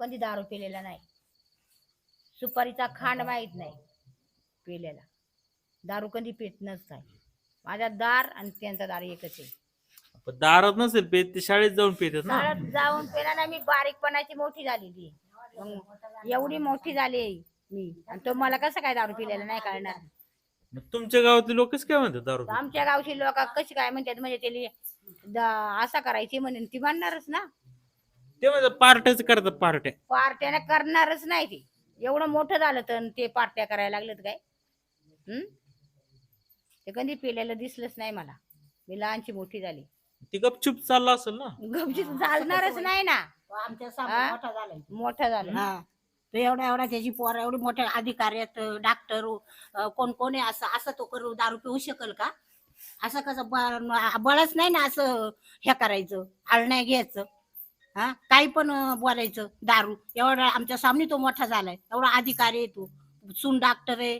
कधी दारू पिलेला नाही. सुपारीचा खांड माहीत नाही. पिलेला. दारू कधी पित नसताय. माझा दार आणि त्यांचा दार एकच आहे. पण दारात नसेल पेत ते शाळेत जाऊन पेतात ना. शाळेत जाऊन पेला ना मी बारीकपणाची मोठी झालेली मग एवढी मोठी झाली मी. आणि तो मला कसं काय दारू पिलेला नाही कळणार. मग तुमच्या गावातले लोकच काय म्हणतात दारू आमच्या गावची लोक कशी काय म्हणतात म्हणजे त्याली दा- असा करायची म्हणून ती म्हणणारच ना. ते म्हणतात पार्ट्याच करतात पार्ट्या. पार्ट्याने करणारच नाही ती. एवढं मोठं झालं तर ते पार्ट्या करायला लागलेत काय? हम्म ते कधी पिलेलं दिसलंच नाही मला. मी लहानची मोठी झाली. ती गपचूप चालला असेल ना? गपचीत चालणारच नाही ना. आमच्या हा? समोर मोठा झालाय. मोठं झालं. हा. तो एवढा एवढा त्याची पोर एवढी मोठ्या अधिकाऱ्यात डॉक्टर कोण कोण आहे असं असं तो करू दारू पिऊ शकल का? असं कसं ब- बळच नाही ना असं हे करायचं आळण्या घ्यायचं. हा? काही पण अं, बोलायचं. दारू. एवढा आमच्या सामने तो मोठा झालाय. एवढा अधिकारी आहे तो. सून डॉक्टर आहे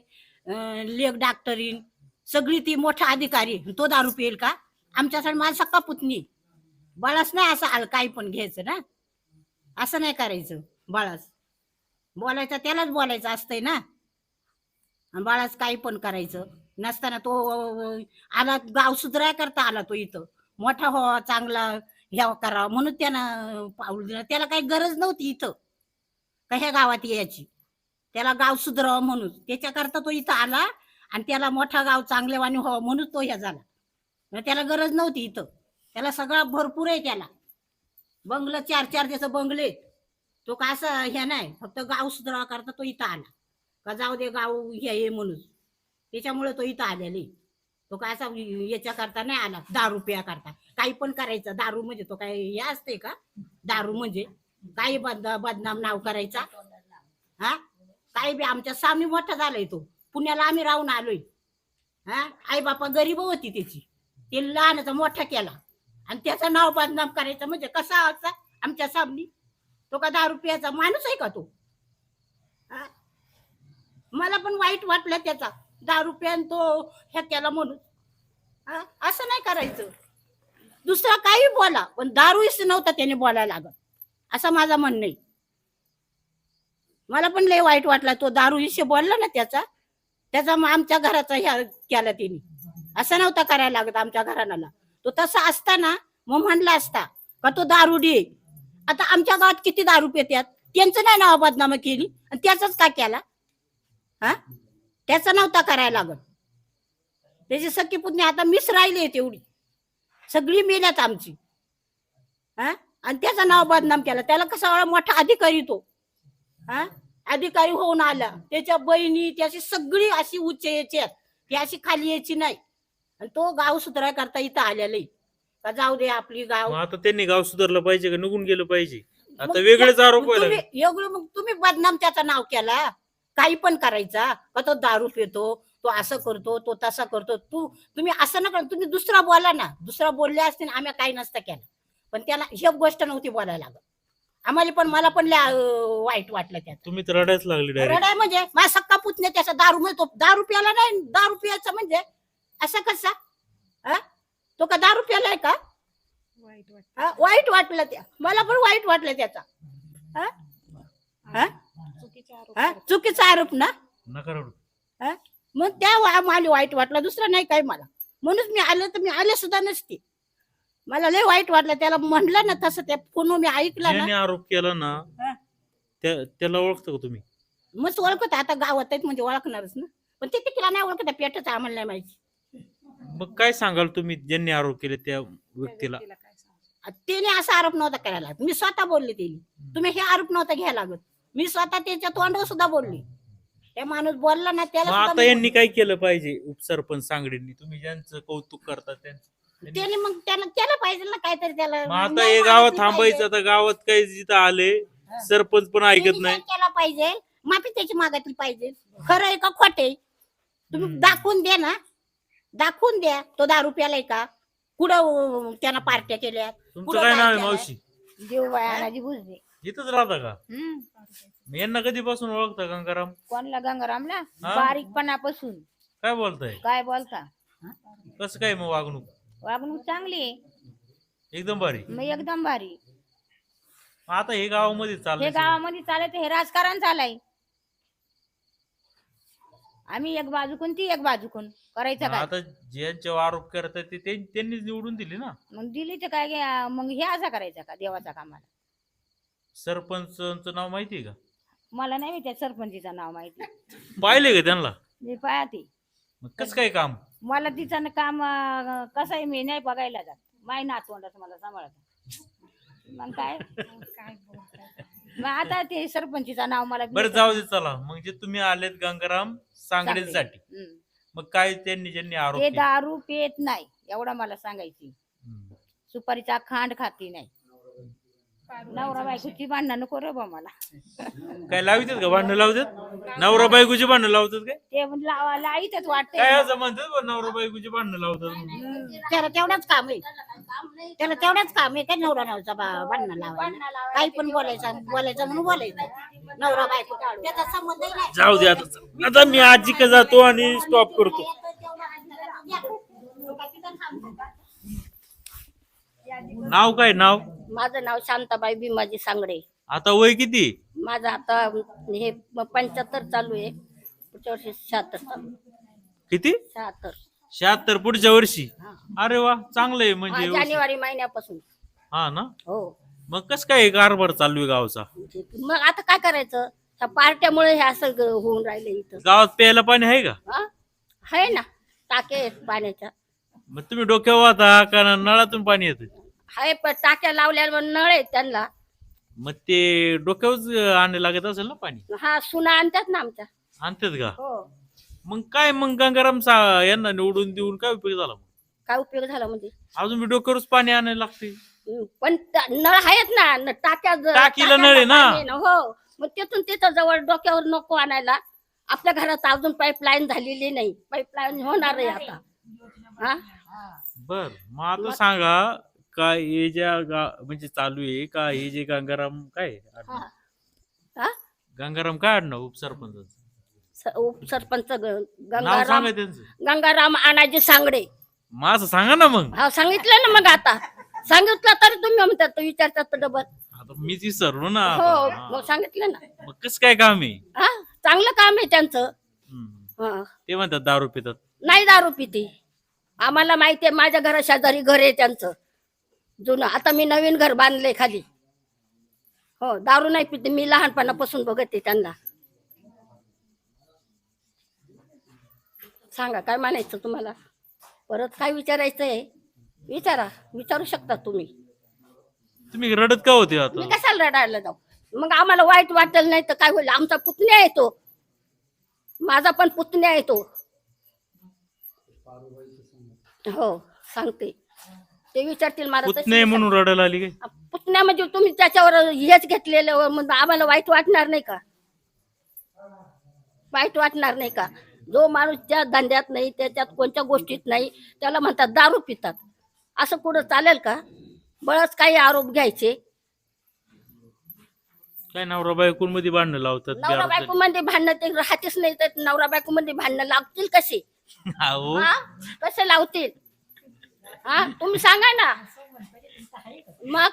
अं, लेख डॉक्टरीन सगळी ती मोठा अधिकारी आहे. तो दारू पिईल का? आमच्यासाठी माझा सक्का पुतणी? बळाच नाही असं आलं काही पण घ्यायचं ना? असं नाही करायचं. बाळास. बोलायचं त्यालाच बोलायचं असतंय ना? आणि बाळाच काही पण करायचं. नसताना तो अं, आला गाव सुधराय करता आला तो इथं. मोठा हो चांगला ह्या करावा. म्हणून त्यानं पाऊल दिलं. त्याला काही गरज नव्हती इथं. का ह्या गावात यायची? त्याला गाव सुधरावं म्हणून. त्याच्याकरता तो इथं आला आणि त्याला मोठा गाव चांगल्यावानी व्हावं म्हणून तो ह्या झाला. मग त्याला गरज नव्हती इथं. त्याला सगळं भरपूर आहे त्याला. बंगलं चार चार त्याचं बंगले तो का असं ह्या नाही. फक्त गाव सुधारावा करता तो इथं आला. का जाऊ दे गाव हे आहे म्हणून. त्याच्यामुळे तो इथं आलेली. तो काय असा याच्या करता नाही आला. दहा रुपया करता काही पण करायचं. दारू म्हणजे तो काय हे असते का? दारू म्हणजे? काही बद बदनाम नाव करायचा? हा? काही बी आमच्या सामी मोठा झालाय तो. पुण्याला आम्ही राहून आलोय. हा? आई बापा गरीब होती त्याची. ते लहानाचा मोठा केला. आणि त्याचं नाव बदनाम करायचं म्हणजे कसा असा आमच्या सामनी? तो का दारू पियाचा माणूस आहे का तो? हा? मला पण वाईट वाटलं त्याचा. दारू प्यान तो ह्या केला म्हणून. हा? असं नाही करायचं. दुसरा काही बोला पण दारू नव्हता त्याने बोलायला लागत. असं माझा म्हणणं आहे. मला पण लय वाईट वाटला तो दारू हिशे बोलला ना त्याचा त्याचा आमच्या घराचा ह्या केला तिने. असं नव्हता करायला लागत आमच्या घराण्याला. तो तसा असताना मग म्हणला असता का तो दारू दे? आता आमच्या गावात किती दारू पेत्यात? त्यांचं नाही नाव बदनाम केली आणि त्याचाच का केला? हा? त्याचा नव्हता करायला लागत. त्याची सख्खी पुतणी आता मिस राहिली तेवढी. सगळी मेल्यात आमची. हा? आणि त्याचं नाव बदनाम केला. त्याला कसा मोठा अधिकारी तो हा? अधिकारी होऊन आला. त्याच्या बहिणी त्याची सगळी अशी उच्च यायची आहेत. ती अशी खाली यायची नाही. आणि तो गाव सुधाराय करता इथं आलेला. का जाऊ दे आपली गाव. मग आता त्यांनी गाव सुधारलं पाहिजे का? निघून गेलं पाहिजे. आता वेगळेच आरोप व्हायला तुम्ही- एवढं मग तुम्ही बदनाम त्याचं नाव केला. काही पण करायचा. का तो दारू पितो? तो असं करतो तो तसा करतो. तू तुम्ही असं नका तुम्ही दुसरा बोला ना. दुसरा बोलले असते ना आम्ही काही नसतं केलं. पण त्याला ही गोष्ट नव्हती बोलायला लागत. आम्हाला पण मला पण वाईट वाटलं त्यात तुम्ही तर रडायच लागले रडाय म्हणजे माझा सक्का पुतणे त्याचा दारू म्हणजे तो दारू प्याला नाही दारू प्यायचं म्हणजे. असं कसा? हा? तो का दारू प्यालाय का? वाईट वाटलं त्या. मला पण वाईट वाटलं त्याचा. हा? हा? हा? चुकीचा आरोप ना? हा? मग त्या मला वाईट वाटलं दुसरं नाही काही मला. म्हणून मी आले तर मी आले सुद्धा नसते. मला लय वाईट वाटलं त्याला म्हणलं ना तसं त्या फोन मी ऐकलं ज्याने ना आरोप केला ना हा. त्या- त्याला ओळखतं का तुम्ही? मस्त ओळखत आता गावात आहेत म्हणजे ओळखणारच ना. पण ते तिला नाही ओळखत पेटच आम्हाला नाही माहिती. मग काय सांगाल तुम्ही ज्यांनी आरोप केले त्या व्यक्तीला? त्याने असा आरोप नव्हता करायला लागत. मी स्वतः बोलले त्याने. तुम्ही हे आरोप नव्हता घ्यायला लागत. मी स्वतः त्याच्या तोंडावर सुद्धा बोलली. त्या माणूस बोलला ना त्याला मग सुद्धा आता मी यांनी काय केलं पाहिजे उपसरपंच सांगडींनी? तुम्ही ज्यांचं कौतुक करता त्यांचं. त्याने मग त्याला केलं पाहिजे ना काहीतरी त्याला. मग आता हे गावात थांबायचं. आता गावात काही जिथं आले सरपंच पण ऐकत नाही. केलं पाहिजे? माफी त्याची मागितली पाहिजे. खरं आहे का खोटे तुम्ही हम्म. दाखवून द्या ना. दाखवून द्या. तो दारू प्यालाय का? कुठं अं, त्यानं पार्ट्या केल्या तुमचं पुढं काय काय नाव आहे केलंय? मावशी? जीव बायानाजी बुजले. इथंच राहता का? हम्म. मग यांना कधीपासून ओळखता गंगाराम? कोणला गंगारामला? बारीकपणापासून. काय बोलताय? काय बोलता? कसं काय मग वागणूक? वागणूक चांगली आहे. एकदम भारी. मग एकदम भारी. आता हे गावामध्ये हे चाललंय सगळं. गावामध्ये चालत हे राजकारण चालय आम्ही एक बाजूकून ती एक बाजूकून करायचं मग काय? आता ज्यांच्यावर आरोप करतात ते त्यां- त्यांनीच निवडून दिली ना? मग दिली तर काय गे- मग हे असं करायचं का देवाचा कामाला? सरपंचांचं नाव माहितीये का? मला नाही त्या सरपंचीचं नाव माहिती. पाहिले का त्यांना? मी पाहते. मग कसं काय काम? मला तिचं न काम अं, कसं आहे मी नाही बघायला जात. माय नातवंडाच मला सांभाळत. मग काय? मग आता ते सरपंचीचं नाव मला बरं जाऊ दे चला. मग जे तुम्ही आलेत गंगाराम सांगडेसाठी. मग काय त्यांनी ज्यांनी आरोप ते केले? दारू पेत नाही एवढं मला सांगायची. हम्म. सुपारीचा खांड खाती नाही. नवरा बायकोची भांडणं नको रे बा मला. काय लावतात का भांडणं लावतात? नवरा बायकोची भांडणं लावतात काय? ते म्हणजे लावा लाईतच वाटते काय असं म्हणतात बा, नवरा बायकोची भांडणं लावतात. त्याला तेवढंच काम आहे. त्याला तेवढंच काम आहे काय नवरा नवचा भांडणं लावायला? काही पण बोलायचं बोलायचं म्हणून बोलायचं. नवरा बायको त्याचा संबंधही नाही. जाऊ दे आता आता मी आजी का जातो आणि स्टॉप करतो. नाव काय नाव? माझं नाव शांताबाई भीमाजी सांगडे. आता वय किती? माझं आता हे पंच्याहत्तर चालू आहे. पुढच्या वर्षी शहात्तर चालू. किती? शहात्तर. शहात्तर पुढच्या वर्षी? हा. अरे वा चांगलं आहे हा, म्हणजे व्यवस्थित. जानेवारी महिन्यापासून. हा ना? हो. मग कस काय कारभार चालू आहे गावचा? मग आता काय करायचं? ह्या पार्ट्यामुळे हे असं ग- होऊन राहिलं इथं. गावात प्यायला पाणी आहे का? हा? आहे ना. टाके आहेत पाण्याच्या. मग तुम्ही डोक्यावर वाहता का? नळातून पाणी येतं आहे पण टाक्या लावल्यावर नळ आहेत त्यांना. मग ते डोक्यावर आणायला लागत असेल ना पाणी? हा सुना आणतात ना आमच्या. आणतात का? हो. मग काय मग गंगाराम सा यांना निवडून देऊन काय उपयोग झाला मग? काय उपयोग झाला म्हणजे? अजून मी डोक्यावरच पाणी आणायला लागते. हम्म, पण त्या- नळ आहेत ना न- टाक्या ज- टाकीला नळ आहे टाक्याला ना. पाणी हो. मग तिथून तिथं जवळ डोक्यावर नको आणायला. आपल्या घरात अजून पाईपलाईन झालेली नाही. पाईपलाईन होणार आहे आता. हा? बर मग आता सांगा का हे ज्या गा- म्हणजे चालू आहे का हे जे गंगाराम काय आडनाव? हा. हा? गंगाराम काय आडनाव उपसरपंच स- उपसरपंच ग- नाव गंगाराम सांगा त्यांचं. गंगाराम आणाजी सांगडे. माझं सांगा ना मग. हा सांगितलं ना मग आता. सांगितलं तर तुम्ही म्हणतात तो विचारतात डबल. आता मीच विसरलो ना. हो. मग सांगितलं ना. मग कसं काय काम आहे? हा चांगलं काम आहे त्यांचं. हम्म. हा. ते म्हणतात दारू पितात. नाही दारू पिते. आम्हाला माहिती आहे माझ्या घरा शेजारी घर आहे त्यांचं. जुनं. आता मी नवीन घर बांधले खाली. हो दारू नाही पिते. मी लहानपणापासून बघते त्यांना. सांगा काय म्हणायचं तुम्हाला? परत काय विचारायचं आहे विचारा. विचारू शकता तुम्ही. तुम्ही रडत का होते मी आता कशाला रडायला जाऊ? मग आम्हाला वाईट वाटेल नाही तर काय होईल? आमचा पुतण्या आहे तो. माझा पण पुतण्या आहे तो. हो सांगते. ते विचारतील मला तशी पुतणे म्हणून रडायला आली काय? विचार- पुतण्या म्हणजे तुम्ही त्याच्यावर हेच घेतलेलं मग आम्हाला वाईट वाटणार नाही का? वाईट वाटणार नाही का? जो माणूस त्या धंद्यात नाही त्याच्यात कोणत्या गोष्टीत नाही त्याला म्हणतात दारू पितात. असं कुठं चालेल का? बळच काही आरोप घ्यायचे. काय नवरा बायकोनमध्ये भांडणं लावतात नवरा बायको मध्ये भांडणं ते राहतेच नाही तर नवरा बायको मध्ये भांडणं लागतील कसे? अहो हा? कसे लावतील? हा तुम्ही सांगा ना. मग?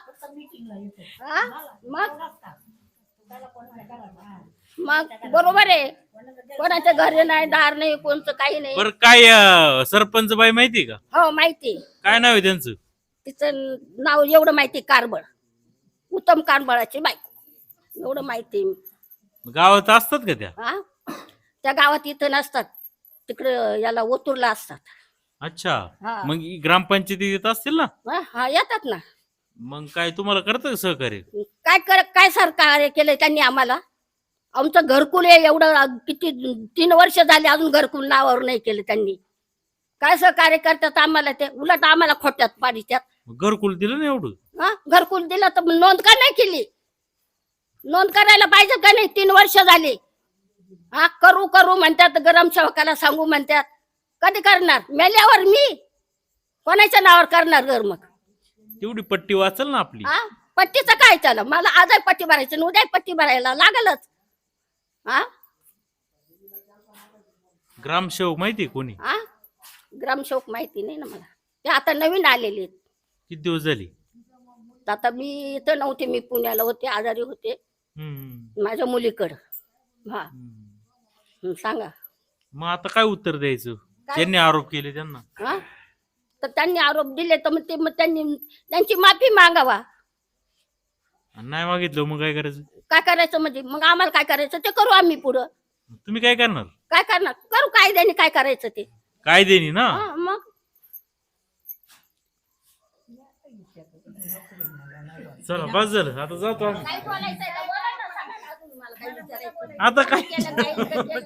हा? मग? मग बरोबर आहे. कोणाच्या घरी नाही दार नाही कोणचं काही नाही. बर काय अं, सरपंच बाई माहिती का? हो माहिती. काय नाव आहे त्यांचं? तिचं नाव एवढं माहिती कारबळ. उत्तम कारबळाची बायको एवढं माहिती गावात असतात का त्या? हा? त्या गावात इथं नसतात. तिकडं याला ओतूरला असतात. अच्छा. हा. मग ग्रामपंचायतीत येत असतील ना? हा, हा येतात ना. मग काय तुम्हाला करतं का सहकार्य? काय कर काय सरकार केलंय त्यांनी आम्हाला? आमचं घरकुल आहे एवढं अ, किती तीन वर्ष झाले अजून घरकुल नावावर नाही केलं त्यांनी. काय सहकार्य करतात आम्हाला ते? उलट आम्हाला खोट्यात पाडीच्यात मग घरकुल दिलं ना एवढं? हा घरकुल दिलं तर मग नोंद का नाही केली? नोंद करायला पाहिजे का नाही? तीन वर्ष झाली. हा करू करू म्हणतात गरम सेवकाला सांगू म्हणतात. कधी करणार? मेल्यावर मी? कोणाच्या नावावर करणार घर मग? तेवढी पट्टी वाचल ना आपली. हा पट्टीचं काय चालं मला आजही पट्टी भरायची आणि उद्या पट्टी भरायला लागलच. हा ग्रामसेवक माहिती कोणी? हा ग्रामसेवक माहिती नाही ना मला. ते आता नवीन आलेले आहेत. किती दिवस झाली? तर आता मी इथं नव्हते मी पुण्याला होते आजारी होते. हम्म, माझ्या मुलीकडं. हा. हम्म. हं, सांगा. मग आता काय उत्तर द्यायचं? ज्यांनी आरोप केले त्यांना. हा? तर त्यांनी आरोप दिले तर मग ते मग त्यांनी त्यांची माफी मागावा. आणि नाही मागितलं मग काय करायचं? काय करायचं म्हणजे? मग आम्हाला काय करायचं? ते करू आम्ही पुढं. तुम्ही काय करणार? काय करणार? करू कायद्याने काय करायचं ते. कायद्यानी ना? हा, मग? चला बस झालं. आता जातो आम्ही. काय बोलायचंय? का? बोला ना, सांगा ना अजून मला. काय विचारायचं. आता काय केलं, काय केलं.